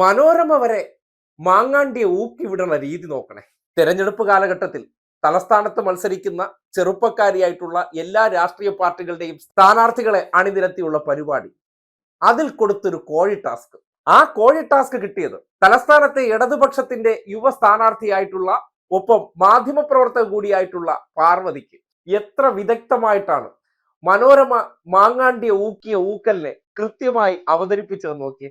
മനോരമ വരെ മാങ്ങാണ്ടിയെ ഊക്കി വിടുന്ന രീതി നോക്കണേ. തെരഞ്ഞെടുപ്പ് കാലഘട്ടത്തിൽ തലസ്ഥാനത്ത് മത്സരിക്കുന്ന ചെറുപ്പക്കാരിയായിട്ടുള്ള എല്ലാ രാഷ്ട്രീയ പാർട്ടികളുടെയും സ്ഥാനാർത്ഥികളെ അണിനിരത്തിയുള്ള പരിപാടി. അതിൽ കൊടുത്തൊരു കോഴി ടാസ്ക്. ആ കോഴി ടാസ്ക് കിട്ടിയത് തലസ്ഥാനത്തെ ഇടതുപക്ഷത്തിന്റെ യുവ സ്ഥാനാർത്ഥിയായിട്ടുള്ള ഒപ്പം മാധ്യമപ്രവർത്തക കൂടിയായിട്ടുള്ള പാർവതിക്ക്. എത്ര വിദഗ്ധമായിട്ടാണ് മനോരമ മാങ്ങാണ്ടിയെ ഊക്കിയ ഊക്കലിനെ കൃത്യമായി അവതരിപ്പിച്ചത് നോക്കിയേ.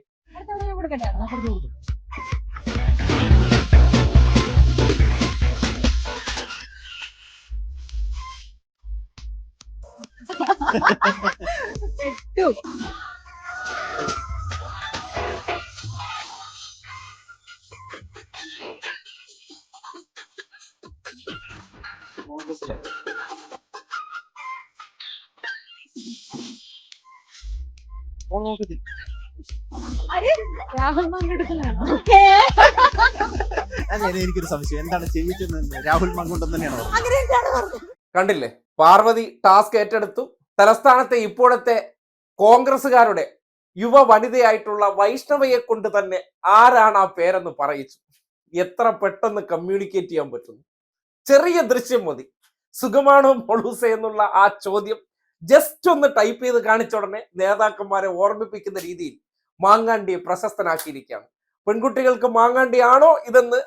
Dude. All over the Rahul മാങ്കെടുക്കലാണോ എനിക്കൊരു സംശയം. എന്താണ് ചെയ്യിച്ചെന്ന് രാഹുൽ മങ്കുണ്ടൻ തന്നെയാണോ കണ്ടില്ലേ? പാർവതി ടാസ്ക് ഏറ്റെടുത്തു. തലസ്ഥാനത്തെ ഇപ്പോഴത്തെ കോൺഗ്രസുകാരുടെ യുവ വനിതയായിട്ടുള്ള വൈഷ്ണവയെ കൊണ്ട് തന്നെ ആരാണ് ആ പേരെന്ന് പറയിച്ചു. എത്ര പെട്ടെന്ന് കമ്മ്യൂണിക്കേറ്റ് ചെയ്യാൻ പറ്റുന്നു. ചെറിയ ദൃശ്യം മതി. സുഖമാണോ മൊളൂസ എന്നുള്ള ആ ചോദ്യം ജസ്റ്റ് ഒന്ന് ടൈപ്പ് ചെയ്ത് കാണിച്ച ഉടനെ നേതാക്കന്മാരെ ഓർമ്മിപ്പിക്കുന്ന രീതിയിൽ മാങ്ങാണ്ടിയെ പ്രശസ്തനാക്കിയിരിക്കുകയാണ്. പെൺകുട്ടികൾക്ക് മാങ്ങാണ്ടിയാണോ ഇതെന്ന്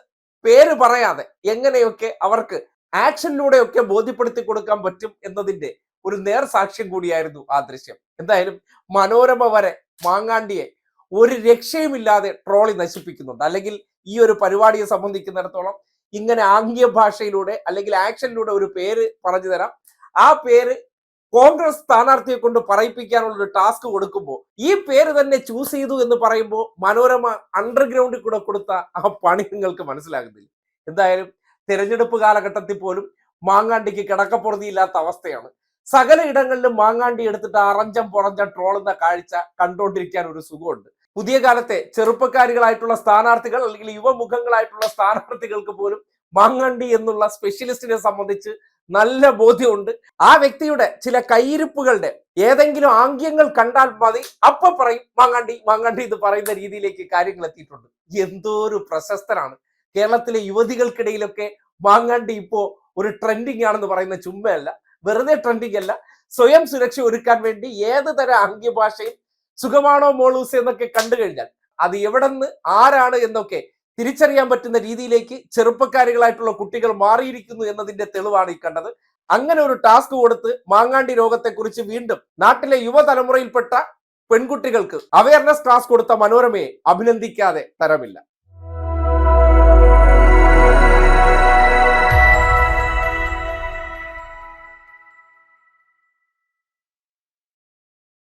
പേര് പറയാതെ എങ്ങനെയൊക്കെ അവർക്ക് ആക്ഷനിലൂടെയൊക്കെ ബോധ്യപ്പെടുത്തി കൊടുക്കാൻ പറ്റും എന്നതിന്റെ ഒരു നേർ സാക്ഷ്യം കൂടിയായിരുന്നു ആ ദൃശ്യം. എന്തായാലും മനോരമ വരെ മാങ്ങാണ്ടിയെ ഒരു രക്ഷയുമില്ലാതെ ട്രോളി നശിപ്പിക്കുന്നുണ്ട്. അല്ലെങ്കിൽ ഈ ഒരു പരിപാടിയെ സംബന്ധിക്കുന്നിടത്തോളം ഇങ്ങനെ ആംഗ്യ ഭാഷയിലൂടെ അല്ലെങ്കിൽ ആക്ഷനിലൂടെ ഒരു പേര് പറഞ്ഞു തരാം. ആ പേര് കോൺഗ്രസ് സ്ഥാനാർത്ഥിയെ കൊണ്ട് പറയിപ്പിക്കാനുള്ള ഒരു ടാസ്ക് കൊടുക്കുമ്പോൾ ഈ പേര് തന്നെ ചൂസ് ചെയ്തു എന്ന് പറയുമ്പോൾ മനോരമ അണ്ടർഗ്രൗണ്ടിൽ കൂടെ കൊടുത്ത ആ പണി നിങ്ങൾക്ക് മനസ്സിലാകുന്നില്ല. എന്തായാലും തിരഞ്ഞെടുപ്പ് കാലഘട്ടത്തിൽ പോലും മാങ്ങാണ്ടിക്ക് കിടക്കപ്പുറതിയില്ലാത്ത അവസ്ഥയാണ്. സകല ഇടങ്ങളിലും മാങ്ങാണ്ടി എടുത്തിട്ട് അറഞ്ചം പുറഞ്ചം ട്രോളുന്ന കാഴ്ച കണ്ടുകൊണ്ടിരിക്കാൻ ഒരു സുഖമുണ്ട്. പുതിയ കാലത്തെ ചെറുപ്പക്കാരികളായിട്ടുള്ള സ്ഥാനാർത്ഥികൾ അല്ലെങ്കിൽ യുവമുഖങ്ങളായിട്ടുള്ള സ്ഥാനാർത്ഥികൾക്ക് പോലും മാങ്ങാണ്ടി എന്നുള്ള സ്പെഷ്യലിസ്റ്റിനെ സംബന്ധിച്ച് നല്ല ബോധ്യമുണ്ട്. ആ വ്യക്തിയുടെ ചില കയ്യിരിപ്പുകളുടെ ഏതെങ്കിലും ആംഗ്യങ്ങൾ കണ്ടാൽ മതി. അപ്പൊ പറയും മാങ്ങാണ്ടി മാങ്ങാണ്ടി എന്ന് പറയുന്ന രീതിയിലേക്ക് കാര്യങ്ങൾ എത്തിയിട്ടുണ്ട്. എന്തോ ഒരു പ്രശസ്തനാണ്. കേരളത്തിലെ യുവതികൾക്കിടയിലൊക്കെ മാങ്ങാണ്ടി ഇപ്പോ ഒരു ട്രെൻഡിങ് ആണെന്ന് പറയുന്ന ചുമ്മയല്ല വെറുതെ ട്രെൻഡിങ് അല്ല. സ്വയം സുരക്ഷ ഒരുക്കാൻ വേണ്ടി ഏത് തരം ആംഗ്യഭാഷയും സുഖമാണോ മോളൂസ് എന്നൊക്കെ കണ്ടു കഴിഞ്ഞാൽ അത് എവിടെ നിന്ന് ആരാണ് എന്നൊക്കെ തിരിച്ചറിയാൻ പറ്റുന്ന രീതിയിലേക്ക് ചെറുപ്പക്കാരികളായിട്ടുള്ള കുട്ടികൾ മാറിയിരിക്കുന്നു എന്നതിന്റെ തെളിവാണ് ഈ കണ്ടത്. അങ്ങനെ ഒരു ടാസ്ക് കൊടുത്ത് മാങ്ങാണ്ടി രോഗത്തെക്കുറിച്ച് വീണ്ടും നാട്ടിലെ യുവതലമുറയിൽപ്പെട്ട പെൺകുട്ടികൾക്ക് അവയർനെസ് ക്ലാസ് കൊടുത്ത മനോരമയെ അഭിനന്ദിക്കാതെ തരമില്ല.